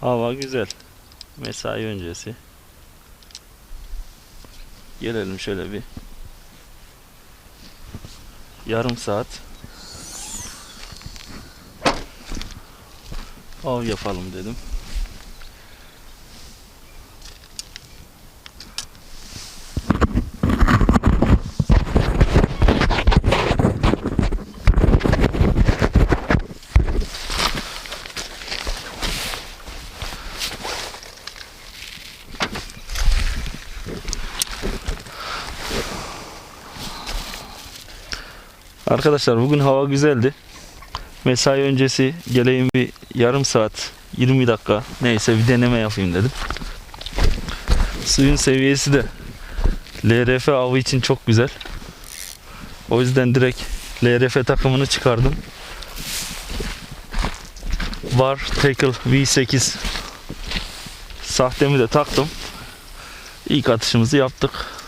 Hava güzel. Mesai öncesi. Gelelim şöyle bir. Yarım saat. Av yapalım dedim. Arkadaşlar bugün hava güzeldi. Mesai öncesi geleyim bir yarım saat 20 dakika neyse bir deneme yapayım dedim. Suyun seviyesi de LRF avı için çok güzel. O yüzden direkt LRF takımını çıkardım. Var Tackle V8 sahtemi de taktım. İlk atışımızı yaptık.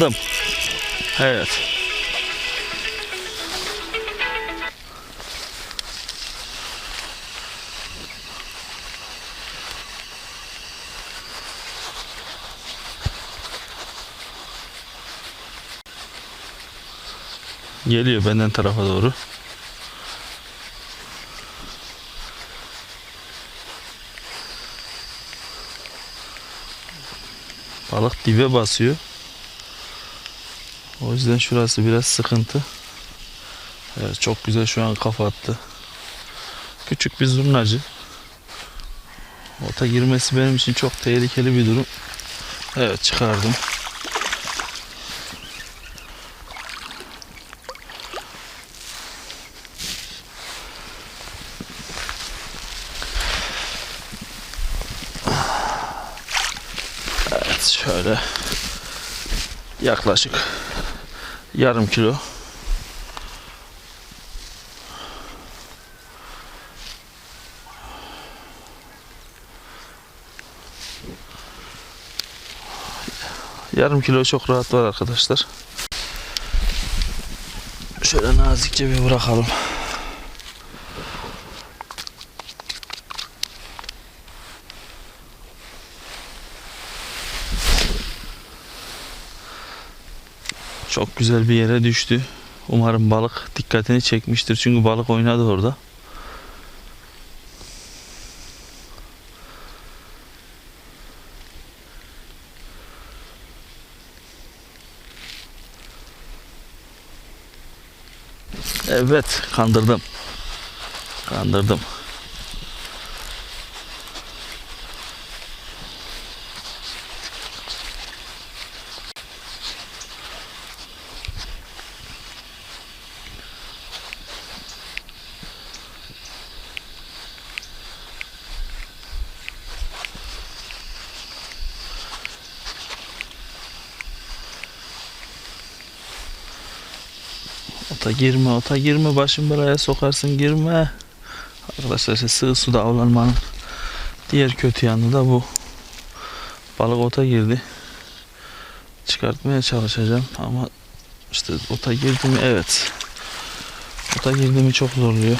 Aldım. Evet. Geliyor benden tarafa doğru. Balık dibe basıyor. O yüzden şurası biraz sıkıntı. Evet çok güzel şu an kafa attı. Küçük bir zurnacı. Ota girmesi benim için çok tehlikeli bir durum. Evet çıkardım. Evet şöyle yaklaşık yarım kilo. Yarım kilo çok rahat var arkadaşlar. Şöyle nazikçe bir bırakalım. Çok güzel bir yere düştü. Umarım balık dikkatini çekmiştir. Çünkü balık oynadı orada. Evet, kandırdım. Kandırdım. Ota girme, ota girme, başın belaya sokarsın girme. Arkadaşlar işte sığ suda avlanmanın diğer kötü yanı da bu. Balık ota girdi. Çıkartmaya çalışacağım ama işte ota girdi mi evet. Ota girdi mi çok zorluyor.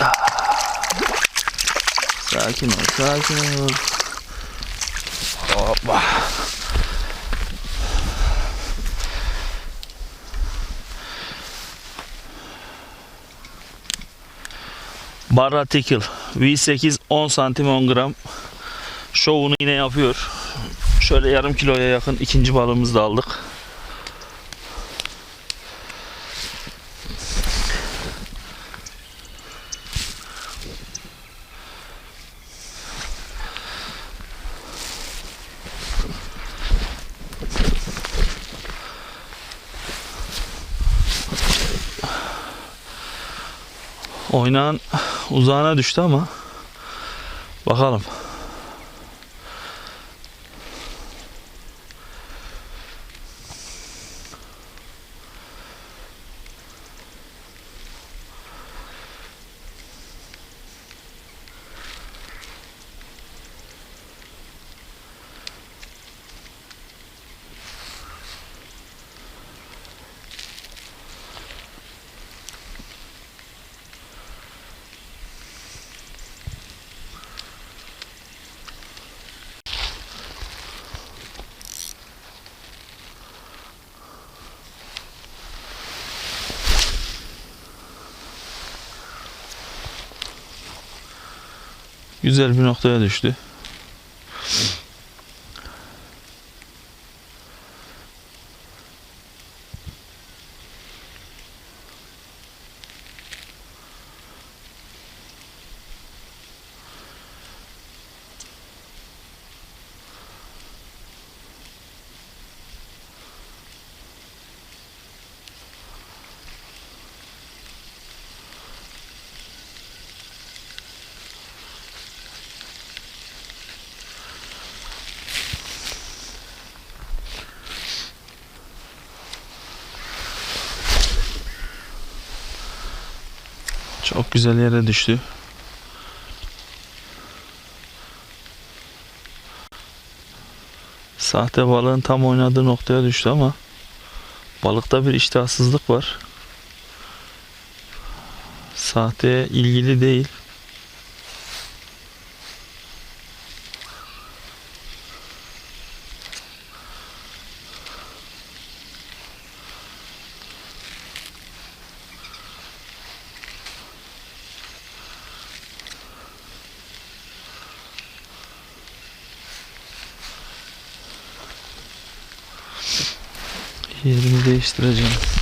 Ah. Sakin ol, sakin ol. Hoppa. Barra Tickle V8 10 santim 10 gram şovunu yine yapıyor. Şöyle yarım kiloya yakın ikinci balığımızı da aldık. Oynan uzağına düştü ama bakalım. Güzel bir noktaya düştü. Çok güzel yere düştü. Sahte balığın tam oynadığı noktaya düştü ama balıkta bir iştahsızlık var. Sahteye ilgili değil. Yerimi değiştireceğim.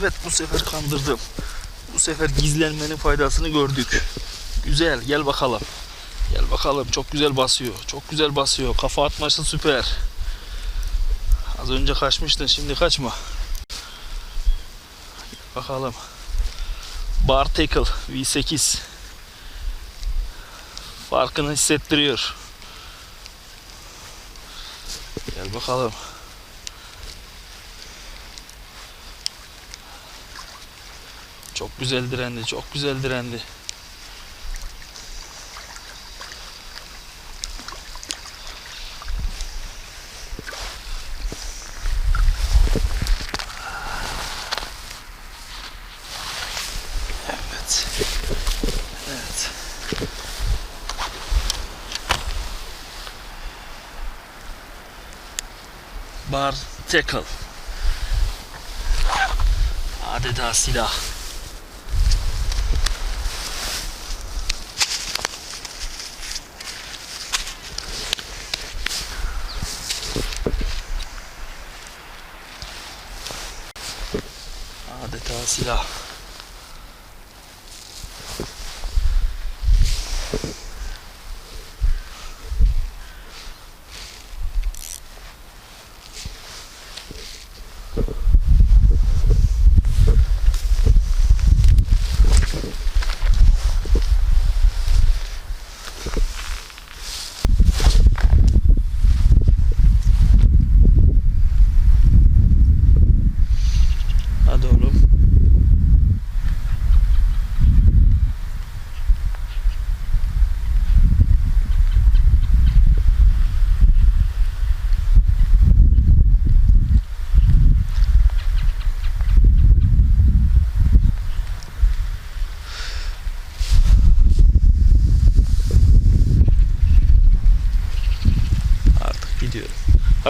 Evet bu sefer kandırdım. Bu sefer gizlenmenin faydasını gördük. Güzel gel bakalım. Gel bakalım çok güzel basıyor. Çok güzel basıyor. Kafa atması süper. Az önce kaçmıştın şimdi kaçma. Bakalım. Bar Tackle V8. Farkını hissettiriyor. Gel bakalım. Çok güzel direndi, çok güzel direndi. بار تيكل. عددها سلاح عددها سلاح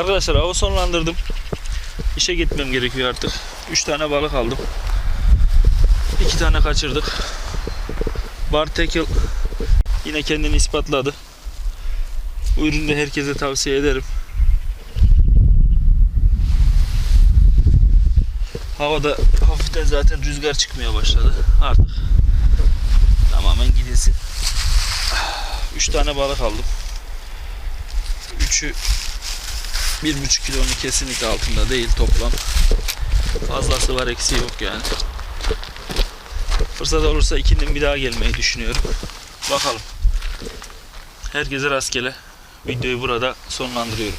Arkadaşlar avı sonlandırdım. İşe gitmem gerekiyor artık. 3 tane balık aldım. 2 tane kaçırdık. Bar tackle yine kendini ispatladı. Bu ürünü de herkese tavsiye ederim. Havada hafiften zaten rüzgar çıkmaya başladı. Artık tamamen gidilsin. 3 tane balık aldım. Üçü 1,5 kilonun kesinlikle altında değil toplam. Fazlası var eksiği yok yani. Fırsat olursa ikinin bir daha gelmeyi düşünüyorum. Bakalım. Herkese rastgele. Videoyu burada sonlandırıyorum.